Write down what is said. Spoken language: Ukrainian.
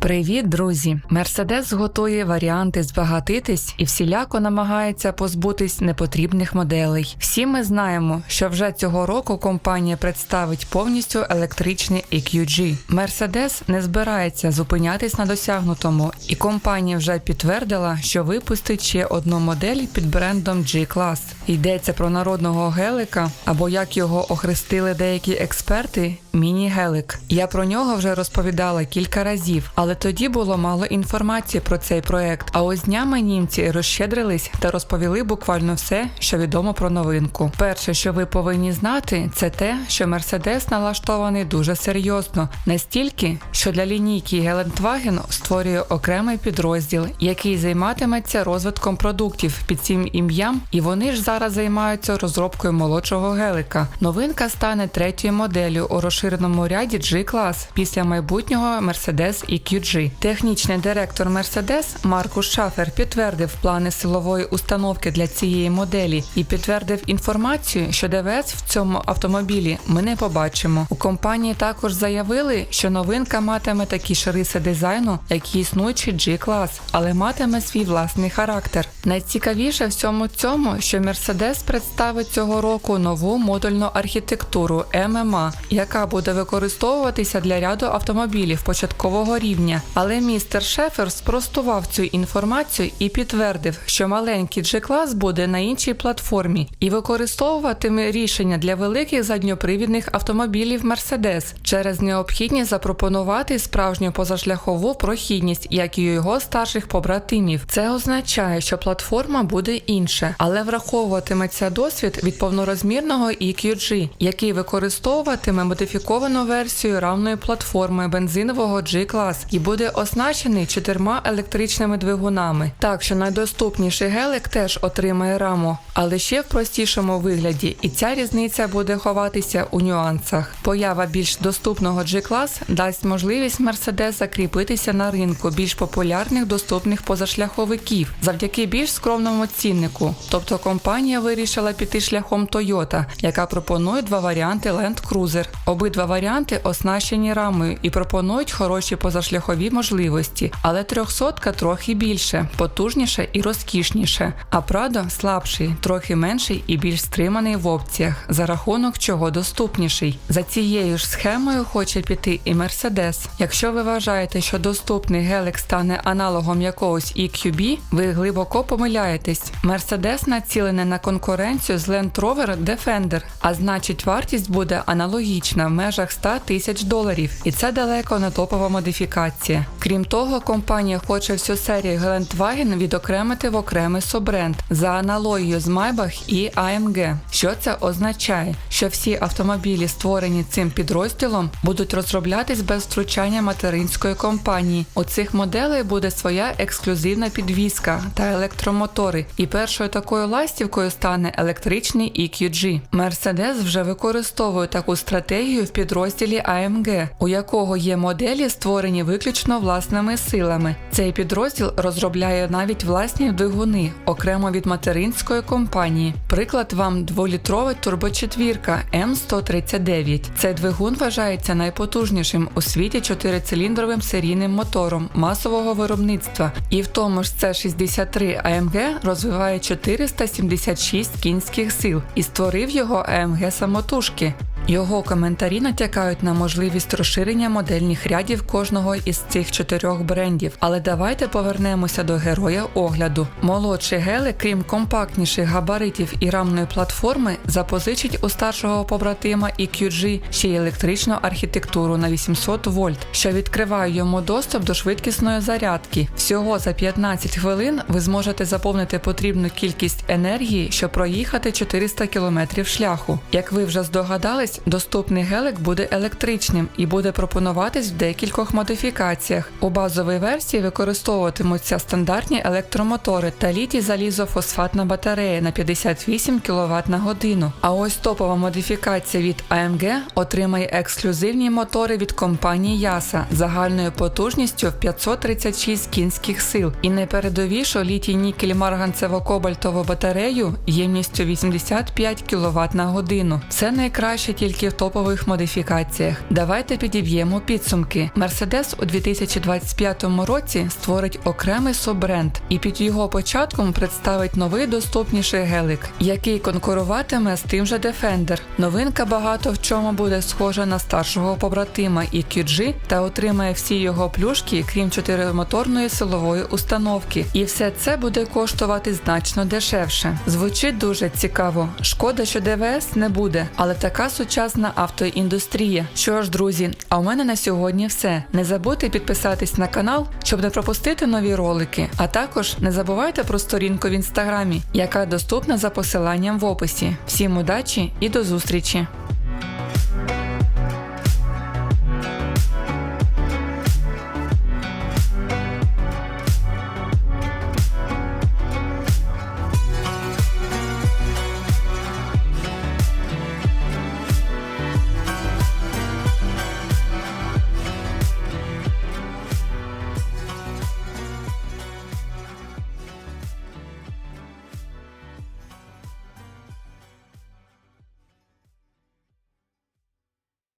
Привіт, друзі! Мерседес готує варіанти збагатитись і всіляко намагається позбутись непотрібних моделей. Всі ми знаємо, що вже цього року компанія представить повністю електричний EQG. Мерседес не збирається зупинятись на досягнутому, і компанія вже підтвердила, що випустить ще одну модель під брендом G-Class. Йдеться про народного гелика, або як його охрестили деякі експерти, міні-гелик. Я про нього вже розповідала кілька разів, але тоді було мало інформації про цей проект. А ось днями німці розщедрились та розповіли буквально все, що відомо про новинку. Перше, що ви повинні знати, це те, що Мерседес налаштований дуже серйозно, настільки, що для лінійки Гелендваген створює окремий підрозділ, який займатиметься розвитком продуктів під цим ім'ям, і вони ж зараз займаються розробкою молодшого гелика. Новинка стане третьою моделлю у розширеному ряді G-Class після майбутнього Mercedes EQG. Технічний директор Mercedes Маркус Шафер підтвердив плани силової установки для цієї моделі і підтвердив інформацію, що ДВС в цьому автомобілі ми не побачимо. У компанії також заявили, що новинка матиме такі ж дизайну, як існуючий G-Class, але матиме свій власний характер. Найцікавіше в цьому цьому, що Mercedes представить цього року нову модульну архітектуру MMA, яка буде використовуватися для ряду автомобілів початкового рівня. Але містер Шефер спростував цю інформацію і підтвердив, що маленький G-Class буде на іншій платформі і використовуватиме рішення для великих задньопривідних автомобілів Mercedes через необхідність запропонувати справжню позашляхову прохідність, як і у його старших побратимів. Це означає, що платформа буде інша, але враховуватиметься досвід від повнорозмірного EQG, який використовуватиме модифіковану версію равної платформи бензинового G-Class і буде оснащений чотирма електричними двигунами. Так що найдоступніший гелик теж отримає раму, але ще в простішому вигляді, і ця різниця буде ховатися у нюансах. Поява більш доступного G-Class дасть можливість Mercedes закріпитися на ринку більш популярних доступних позашляховиків завдяки більш скромному ціннику. Тобто компанія вирішила піти шляхом Toyota, яка пропонує два варіанти Land Cruiser. Обидва варіанти оснащені рамою і пропонують хороші позашляхові можливості, але 300 трохи більше, потужніше і розкішніше. А Prado слабший, трохи менший і більш стриманий в опціях, за рахунок чого доступніший. За цією ж схемою хоче піти і Mercedes. Якщо ви вважаєте, що доступний гелик стане аналогом якогось EQB, ви глибоко помиляєтесь. Mercedes націлений на конкуренцію з Land Rover Defender, а значить вартість буде аналогічна межах 100 тисяч доларів, і це далеко не топова модифікація. Крім того, компанія хоче всю серію Гелендваген відокремити в окремий собренд за аналогією з Maybach і AMG. Що це означає? Що всі автомобілі, створені цим підрозділом, будуть розроблятись без втручання материнської компанії. У цих моделей буде своя ексклюзивна підвізка та електромотори, і першою такою ластівкою стане електричний EQG. Mercedes вже використовує таку стратегію підрозділі AMG, у якого є моделі, створені виключно власними силами. Цей підрозділ розробляє навіть власні двигуни окремо від материнської компанії. Приклад вам дволітрова турбочетвірка М139. Цей двигун вважається найпотужнішим у світі чотирициліндровим серійним мотором масового виробництва, і в тому ж C63 AMG розвиває 476 кінських сил і створив його AMG самотужки. Його коментарі натякають на можливість розширення модельних рядів кожного із цих чотирьох брендів. Але давайте повернемося до героя огляду. Молодший гелик, крім компактніших габаритів і рамної платформи, запозичить у старшого побратима EQG ще й електричну архітектуру на 800 вольт, що відкриває йому доступ до швидкісної зарядки. Всього за 15 хвилин ви зможете заповнити потрібну кількість енергії, щоб проїхати 400 км шляху. Як ви вже здогадались, доступний гелик буде електричним і буде пропонуватись в декількох модифікаціях. У базовій версії використовуватимуться стандартні електромотори та літій залізофосфатна батарея на 58 кВт на годину. А ось топова модифікація від AMG отримає ексклюзивні мотори від компанії Yasa загальною потужністю в 536 кінських сил і найпередовішу літій нікель марганцево-кобальтову батарею ємністю 85 кВт на годину. Це найкраще тільки в топових модифікаціях. Давайте підіб'ємо підсумки. Мерседес у 2025 році створить окремий суббренд і під його початком представить новий доступніший гелик, який конкуруватиме з тим же Defender. Новинка багато в чому буде схожа на старшого побратима EQG та отримає всі його плюшки, крім чотиримоторної силової установки. І все це буде коштувати значно дешевше. Звучить дуже цікаво. Шкода, що ДВС не буде, але така сучасна автоіндустрія. Що ж, друзі, а у мене на сьогодні все. Не забудьте підписатись на канал, щоб не пропустити нові ролики. А також не забувайте про сторінку в інстаграмі, яка доступна за посиланням в описі. Всім удачі і до зустрічі!